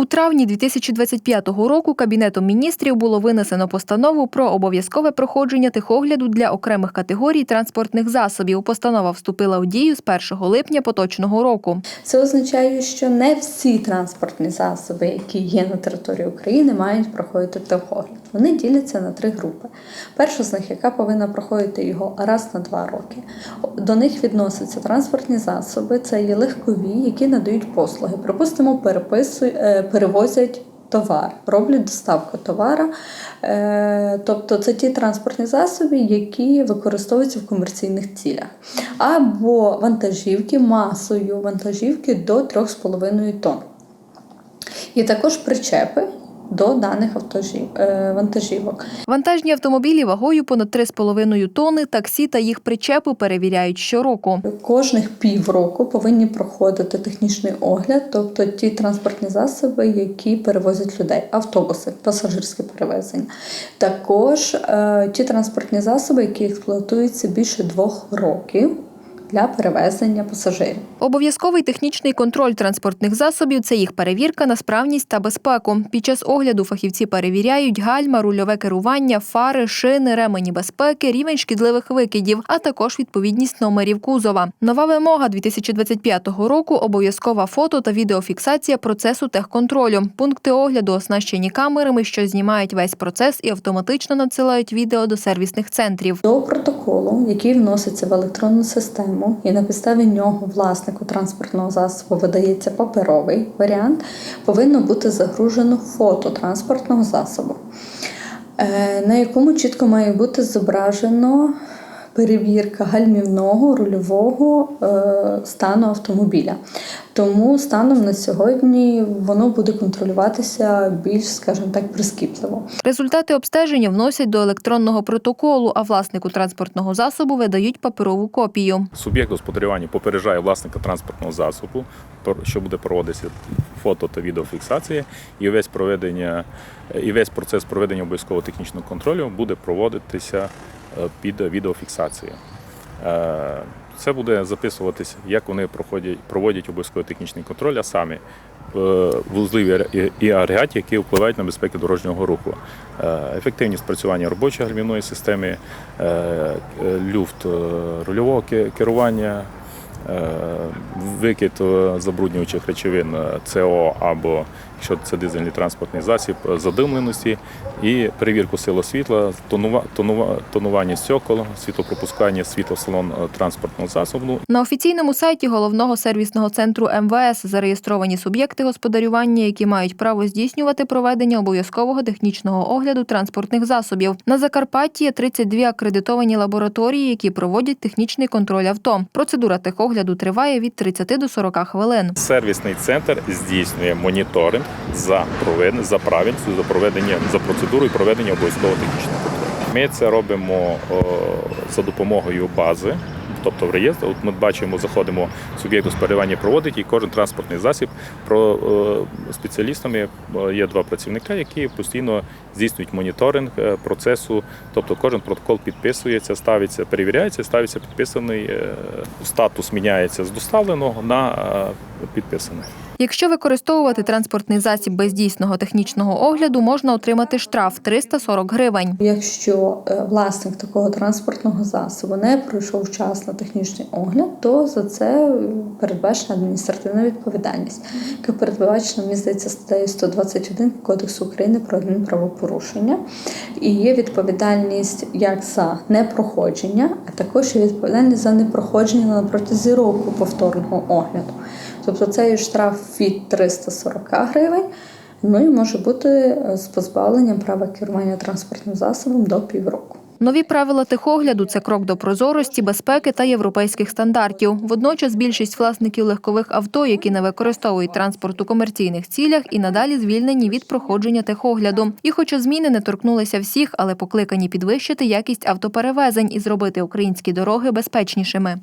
У травні 2025 року Кабінетом міністрів було винесено постанову про обов'язкове проходження техогляду для окремих категорій транспортних засобів. Постанова вступила в дію з 1 липня поточного року. Це означає, що не всі транспортні засоби, які є на території України, мають проходити техогляд. Вони діляться на три групи. Перша з них, яка повинна проходити його раз на два роки. До них відносяться транспортні засоби, це є легкові, які надають послуги. Припустимо, переписують, е, перевозять. Товар роблять доставку товара, Е, тобто це ті транспортні засоби, які використовуються в комерційних цілях, або вантажівки масою вантажівки до 3,5 тонн. І також причепи до даних е, вантажівок. Вантажні автомобілі вагою понад 3,5 тонни, таксі та їх причепи перевіряють щороку. Кожних півроку повинні проходити технічний огляд, тобто ті транспортні засоби, які перевозять людей, автобуси, пасажирське перевезення. Також е, ті транспортні засоби, які експлуатуються більше двох років для перевезення пасажирів. Обов'язковий технічний контроль транспортних засобів це їх перевірка на справність та безпеку. Під час огляду фахівці перевіряють гальма, рульове керування, фари, шини, ремені безпеки, рівень шкідливих викидів, а також відповідність номерів кузова. Нова вимога 2025 року обов'язкова фото та відеофіксація процесу техконтролю. Пункти огляду оснащені камерами, що знімають весь процес і автоматично надсилають відео до сервісних центрів. До протоколу, який вноситься в електронну систему, і на підставі нього власнику транспортного засобу видається паперовий варіант, повинно бути загружено фото транспортного засобу, е, на якому чітко має бути зображено перевірка гальмівного рульового е, стану автомобіля. Тому станом на сьогодні воно буде контролюватися більш, скажімо так, прискіпливо. Результати обстеження вносять до електронного протоколу, а власнику транспортного засобу видають паперову копію. Суб'єкт господарювання попереджає власника транспортного засобу, що буде проводитися фото та відеофіксація, і весь проведення і весь процес проведення обов'язкового технічного контролю буде проводитися під відеофіксацією. Е, Це буде записуватися, як вони проходять, проводять обов'язковий технічний контроль, а саме е, вузли і- агрегатів, які впливають на безпеку дорожнього руху, Е, ефективність працювання робочої гальмівної системи, люфт рульового керування, викид забруднюючих речовин СО або якщо це дизельний транспортний засіб, е, задимленості і перевірку сили світла, тонува- тонува- тонування стекол, світлопропускання світла в салон е, транспортного засобу. На офіційному сайті головного сервісного центру МВС зареєстровані суб'єкти господарювання, які мають право здійснювати проведення обов'язкового технічного огляду транспортних засобів. На Закарпатті є 32 акредитовані лабораторії, які проводять технічний контроль авто. Процедура техогляду триває від 30 до 40 хвилин. Сервісний центр здійснює моніторинг за проведення за правильністю, за проведення за процедурою проведення обов'язкового технічного контролю. Ми це робимо о, за допомогою бази. Тобто в реєстр, от ми бачимо, заходимо, суб'єкт господарювання проводить і кожен транспортний засіб про е, спеціалістами е, є два працівника, які постійно здійснюють моніторинг е, процесу. Тобто кожен протокол підписується, ставиться, перевіряється, ставиться підписаний. е, Статус міняється з доставленого на е, підписаний. Якщо використовувати транспортний засіб без дійсного технічного огляду, можна отримати штраф 340 гривень. Якщо е, власник такого транспортного засобу не пройшов вчасно технічний огляд, то за це передбачена адміністративна відповідальність, яка передбачена, мені здається, статтею 121 Кодексу України про адмінправопорушення. І є відповідальність як за непроходження, а також є відповідальність за непроходження на протязі року повторного огляду. Тобто це є штраф від 340 гривень. Ну і може бути е, з позбавленням права керування транспортним засобом до півроку. Нові правила техогляду це крок до прозорості, безпеки та європейських стандартів. Водночас більшість власників легкових авто, які не використовують транспорт у комерційних цілях, і надалі звільнені від проходження техогляду. І, хоча зміни не торкнулися всіх, але покликані підвищити якість автоперевезень і зробити українські дороги безпечнішими.